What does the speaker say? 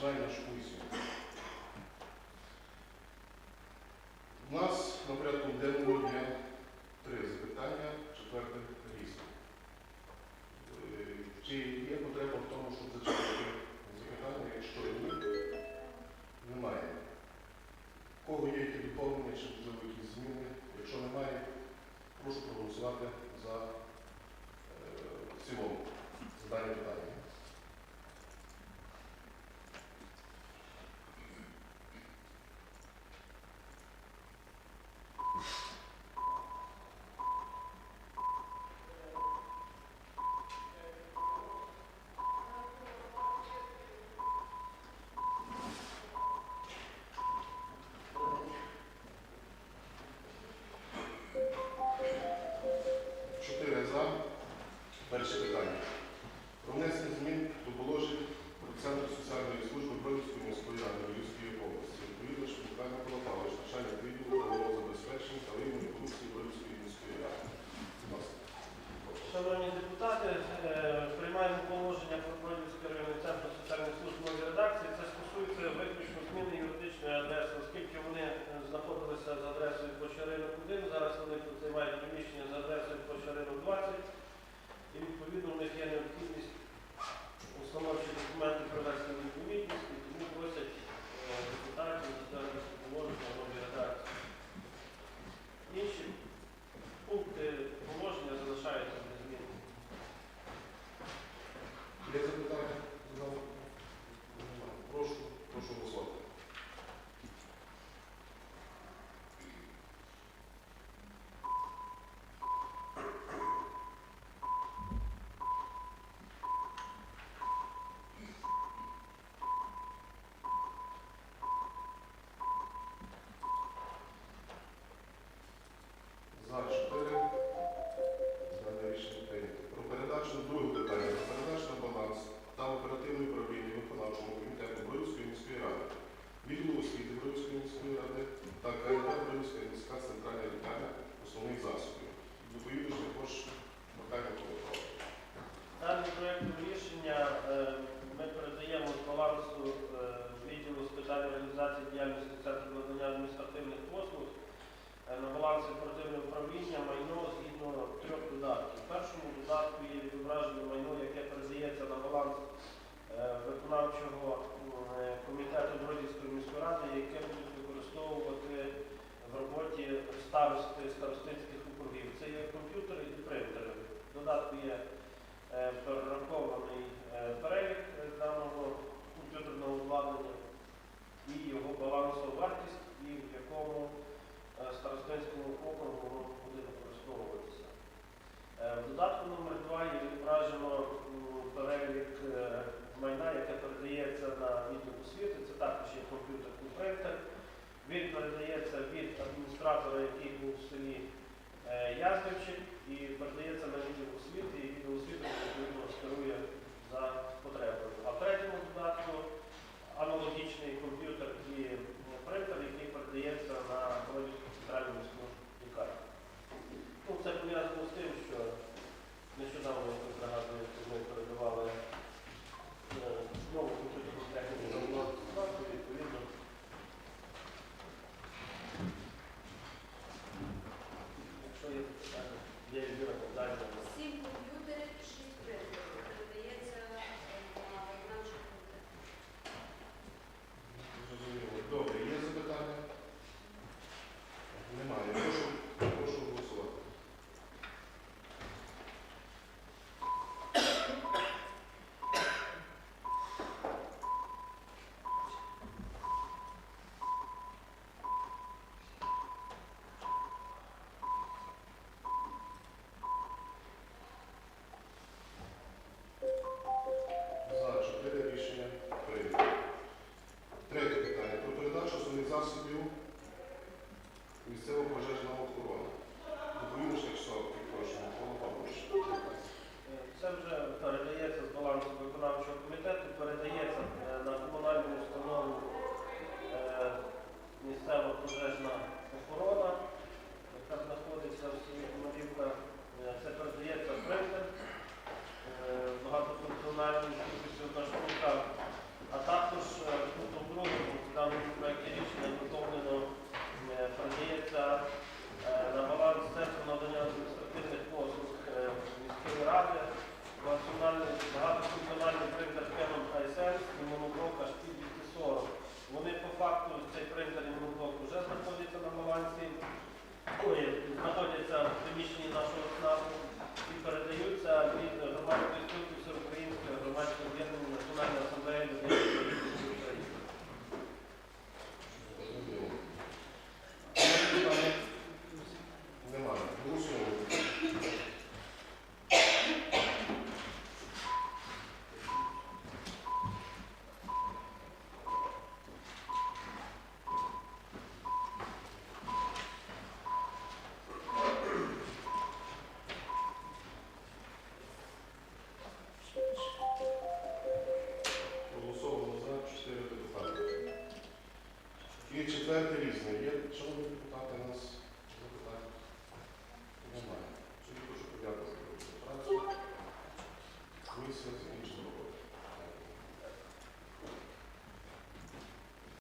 членів нашу. У нас на порядку денного дня три запитання, четверте різні. Е, чи є потреба в тому, щоб зачитати запитання, якщо ні, немає. У кого є які доповнення чи можливо якісь зміни? Якщо немає, прошу проголосувати за е, цілому задання питання. на балансі оперативного управління майно згідно трьох додатку номер 2 і відображено ну, перелік е, майна, яке передається на відділ освіти, це також є комп'ютер проєктах. Він передається від адміністратора, який був в селі е, Ясновчик, і передається на відділ Allah'ın І четверте різне. Є шановні депутати у нас запитання? Немає.